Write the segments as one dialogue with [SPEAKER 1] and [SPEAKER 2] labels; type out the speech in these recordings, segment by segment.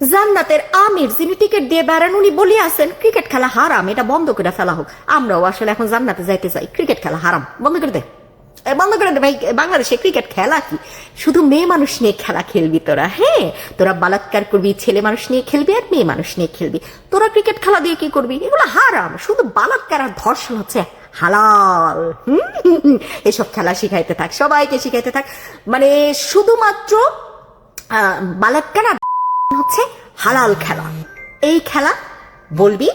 [SPEAKER 1] জান্নাতের আমির যিনি টিকিট দিয়ে বেড়ান, উনি বলি আছেন ক্রিকেট খেলা হারাম, এটা বন্ধ করে ফেলা হোক। আমরাও আসলে এখন জান্নাতে যাইতে চাই। ক্রিকেট খেলা হারাম। বন্ধ করে দে। বন্ধ করে দে ভাই। বাংলাদেশে ক্রিকেট খেলা কি? শুধু মেয়ে মানুষ নিয়ে খেলা খেলবি তোরা হ্যাঁ? তোরা বালাৎকার করবি, ছেলে মানুষ নিয়ে খেলবি আর মেয়ে মানুষ নিয়ে খেলবি। তোরা ক্রিকেট খেলা দিয়ে কি করবি? এগুলো হারাম। শুধু বালাৎকার আর ধর্ষণ হচ্ছে হালাল। এসব খেলা শিখাইতে থাক, সবাইকে শিখাইতে থাক। মানে শুধুমাত্র বালাৎকার হচ্ছে হালাল খেলা। এই খেলা বলবি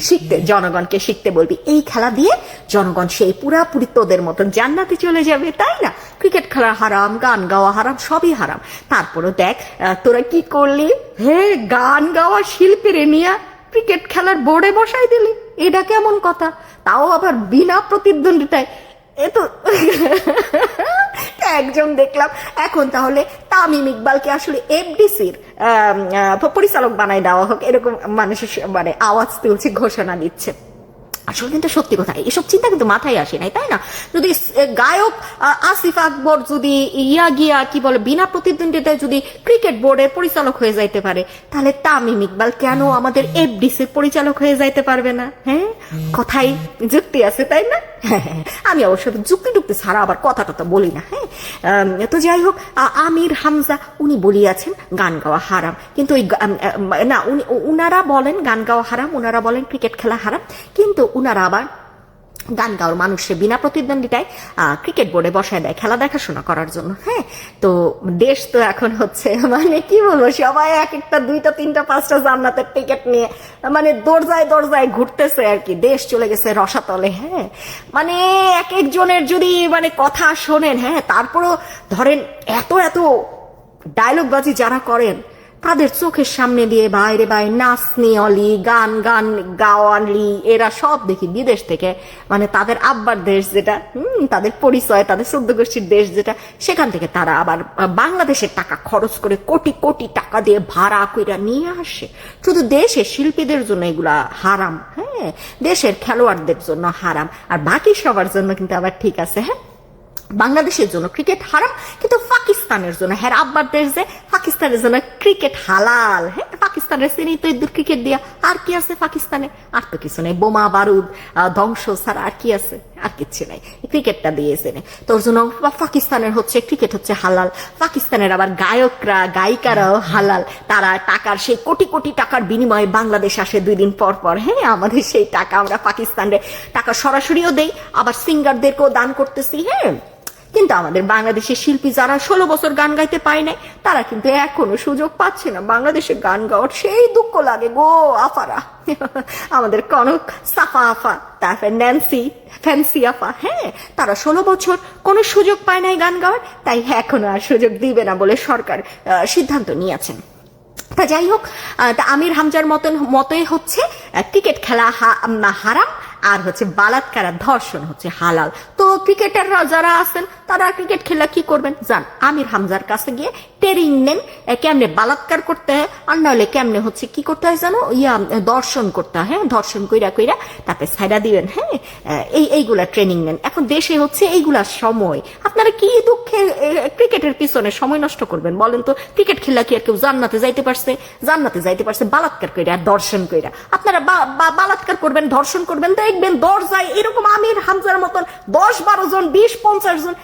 [SPEAKER 1] শিখতে, জনগণকে শিখতে বলবি। এই খেলা দিয়ে জনগণ সেই পুরাপুরি তোদের মতন জান্নাতে চলে যাবে, তাই না? ক্রিকেট খেলা হারাম, গান গাওয়া হারাম, সবই হারাম। তারপরও দেখ তোরা কি করলি? হে, গান গাওয়া শিল্পীর নিয়ে ক্রিকেট খেলার বোর্ডে বসাই দিলি। এটা কেমন কথা? তাও আবার বিনা প্রতিদ্বন্দ্বিতায়। এ তো একজন দেখলাম। এখন তাহলে তামিম ইকবালকে আসলে এফডিসির পরিচালক বানায় দেওয়া হোক, এরকম মানুষের মানে আওয়াজ তুলছে, ঘোষণা দিচ্ছে। আসলে কিন্তু সত্যি কথা এসব চিন্তা কিন্তু মাথায় আসে নাই তাই না? যদি গায়ক আসিফ আকবর যদি ইয়া গিয়া কি বলে বিনা প্রতিদ্বন্দ্বিতায় যদি ক্রিকেট বোর্ডের পরিচালক হয়ে যাইতে পারে তাহলে তামিম ইকবাল কেন আমাদের এফডিসির পরিচালক হয়ে যাইতে পারবে না? হ্যাঁ? কথাই যুক্তি আছে তাই না? হ্যাঁ, আমি অবশ্য যুক্তি টুক্তি ছাড়া আবার কথা টথা বলি না হ্যাঁ? তো যাই হোক আমির হামজা উনি বলিয়াছেন গান গাওয়া হারাম। কিন্তু ওই না উনি উনারা বলেন গান গাওয়া হারাম ওনারা বলেন ক্রিকেট খেলা হারাম। কিন্তু উনারা আবার গান গাওয়ার মানুষের বিনা প্রতিদ্বন্দ্বিতায় ক্রিকেট বোর্ডে বসায় দেয় খেলা দেখাশোনা করার জন্য হ্যাঁ? তো দেশ তো এখন হচ্ছে মানে কি বলব, সবাই এক একটা, দুইটা, তিনটা, পাঁচটা জান্নাতের টিকিট নিয়ে মানে দরজায় দরজায় ঘুরতেছে আর কি, দেশ চলে গেছে রসাতলে হ্যাঁ? মানে এক একজনের যদি মানে কথা শোনেন হ্যাঁ? তারপরও ধরেন এত এত ডায়লগবাজি যারা করেন তাদের চোখের সামনে দিয়ে বাইরে বাইরে নাচনি অলি, গান গান গাওয়ালি এরা সব দেখি বিদেশ থেকে। মানে তাদের আব্বার দেশ যেটা, হুম, তাদের পরিচয়, তাদের চোদ্দ গোষ্ঠীর দেশ যেটা, সেখান থেকে তারা আবার বাংলাদেশের টাকা খরচ করে কোটি কোটি টাকা দিয়ে ভাড়া কইরা নিয়ে আসে। শুধু দেশে শিল্পীদের জন্য এগুলা হারাম হ্যাঁ? দেশের খেলোয়াড়দের জন্য হারাম। আর বাকি সবার জন্য কিন্তু আবার ঠিক আছে হ্যাঁ? বাংলাদেশের জন্য ক্রিকেট হারাম, কিন্তু পাকিস্তানের জন্য হ্যাঁ আব্বার দেশ যে, পাকিস্তানের জন্য ক্রিকেট হালাল হ্যাঁ পাকিস্তানের শ্রেণি তো ইদ্দুর ক্রিকেট দিয়া, আর কি আছে পাকিস্তানে? আর তো কিছু নেই, বোমা, বারুদ ধ্বংস ছাড়া আর কি আছে? আর কিচ্ছু নাই ক্রিকেটটা দিয়েছে নে তোর জন্য পাকিস্তানের হচ্ছে ক্রিকেট হচ্ছে হালাল, পাকিস্তানের আবার গায়করা, গায়িকারাও হালাল, তারা টাকার সেই কোটি কোটি টাকার বিনিময়ে বাংলাদেশ আসে দুই দিন পর পর হ্যাঁ আমাদের সেই টাকা আমরা পাকিস্তানের টাকা সরাসরিও দেই, আবার সিঙ্গারদেরকেও দান করতেছি হ্যাঁ। কিন্তু আমাদের বাংলাদেশের শিল্পী যারা ষোলো বছর গান গাইতে পায় নাই, তারা কিন্তু এখনও সুযোগ পাচ্ছে না বাংলাদেশে গান গাওয়ার। সেই দুঃখ লাগে গো আফারা। আমাদের কনক সাফা আফা তারপর ন্যান্সি, ফ্যান্সি আফা হ্যাঁ তারা ষোলো বছর কোনো সুযোগ পায় নাই গান গাওয়ার, তাই এখনও আর সুযোগ দিবে না বলে সরকার সিদ্ধান্ত নিয়েছেন। তা যাই হোক তা আমির হামজার মতন, মতোই হচ্ছে ক্রিকেট খেলা হারাম, আর হচ্ছে বালাৎকার ধর্ষণ হচ্ছে হালাল। তো ক্রিকেটাররা যারা আছেন তারা ক্রিকেট খেলা কি করবেন? যান আমির হামজার কাছে গিয়ে ট্রেনিং নেন কেমনে বালাৎকার করতে হয়, আর নাহলে কেমনে হচ্ছে, কি করতে হয় জানো? ইয়া, দর্শন করতে হয় হ্যাঁ? দর্শন কইরা কইরা তারপরে ছাইড়া দিবেন হ্যাঁ? এই, এইগুলা ট্রেনিং নেন এখন দেশে হচ্ছে এইগুলার সময়। আপনারা কি দুঃখে ক্রিকেটের পিছনে সময় নষ্ট করবেন? বলেন তো, ক্রিকেট খেলা কি আর কেউ জান্নাতে যাইতে পারছে? জান্নাতে যাইতে পারছে, বালাৎকার কইরা আর দর্শন কইরা। আপনারা বালাৎকার করবেন ধর্ষণ করবেন, দেখবেন দরজায় এরকম আমির হামজার মতন দশ বারো জন, বিশ পঞ্চাশ জন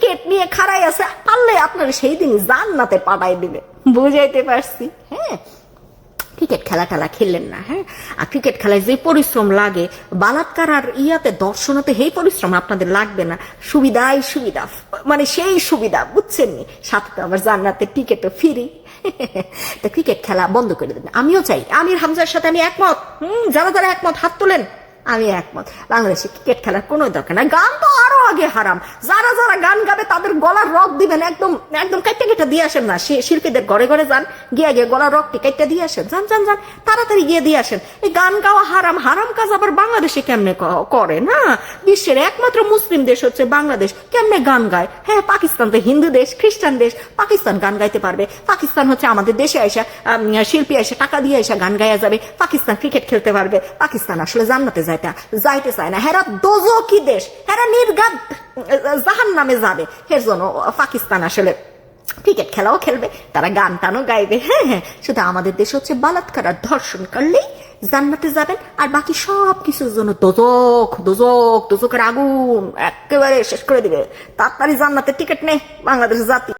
[SPEAKER 1] টিকেট নিয়ে খাড়াই আছে, পারলে আপনারা সেই দিন জান্নাতে পাঠাই দিবে। বুঝাইতে পারছি। হ্যাঁ ক্রিকেট খেলা টেলা খেললেন না হ্যাঁ? আর ক্রিকেট খেলায় যে পরিশ্রম লাগে, বালাৎকার আর ইয়াতে দর্শনতে সেই পরিশ্রম আপনাদের লাগবে না। সুবিধাই সুবিধা মানে সেই সুবিধা, বুঝছেন নি? সাথে তো আবার জান্নাতের টিকিটও ফিরি। তো ক্রিকেট খেলা বন্ধ করে দেবেন আমিও চাই। আমির হামজার সাথে আমি একমত। হুম, যারা যারা একমত, হাত তোলেন। আমি একমত। বাংলাদেশে ক্রিকেট খেলার কোনো দরকার নাই। গান তো আরও আগে হারাম। যারা যারা গান গাবে তাদের গলার রক দিবেন। একদম একদম কাইটে কেটে দিয়ে আসেন না। শিল্পীদের ঘরে ঘরে যান গিয়ে গিয়ে গলার রকটি কাইটে দিয়ে আসেন। যান যান যান তাড়াতাড়ি গিয়ে দিয়ে আসেন। এই গান গাওয়া হারাম। হারাম কাজ আবার বাংলাদেশে কেমনে করে না? বিশ্বের একমাত্র মুসলিম দেশ হচ্ছে বাংলাদেশ। কেমনে গান গায়? হ্যাঁ পাকিস্তান তো হিন্দু দেশ খ্রিস্টান দেশ। পাকিস্তান গান গাইতে পারবে। পাকিস্তান হচ্ছে আমাদের দেশে আম, শিল্পী এসে টাকা দিয়ে এসে গান গাইয়া যাবে। পাকিস্তান ক্রিকেট খেলতে পারবে। পাকিস্তান আসলে জান্নাতে যাইতে যাইতে চায় না। হেরা দোজো কি দেশ। হেরা নির্গাত জাহান নামে যাবে। এর জন্য পাকিস্তান আসলে ক্রিকেট খেলাও খেলবে, তারা গান টানও গাইবে। হ্যাঁ হ্যাঁ। শুধু আমাদের দেশে হচ্ছে বালাৎকার আর ধর্ষণ করলেই জান্নাতে যাবেন, আর বাকি সব কিছুর জন্য দোজক দোজক দোজকের আগুন একেবারে শেষ করে দিবে। তাড়াতাড়ি জান্নাতের টিকিট নেই বাংলাদেশ জাতি।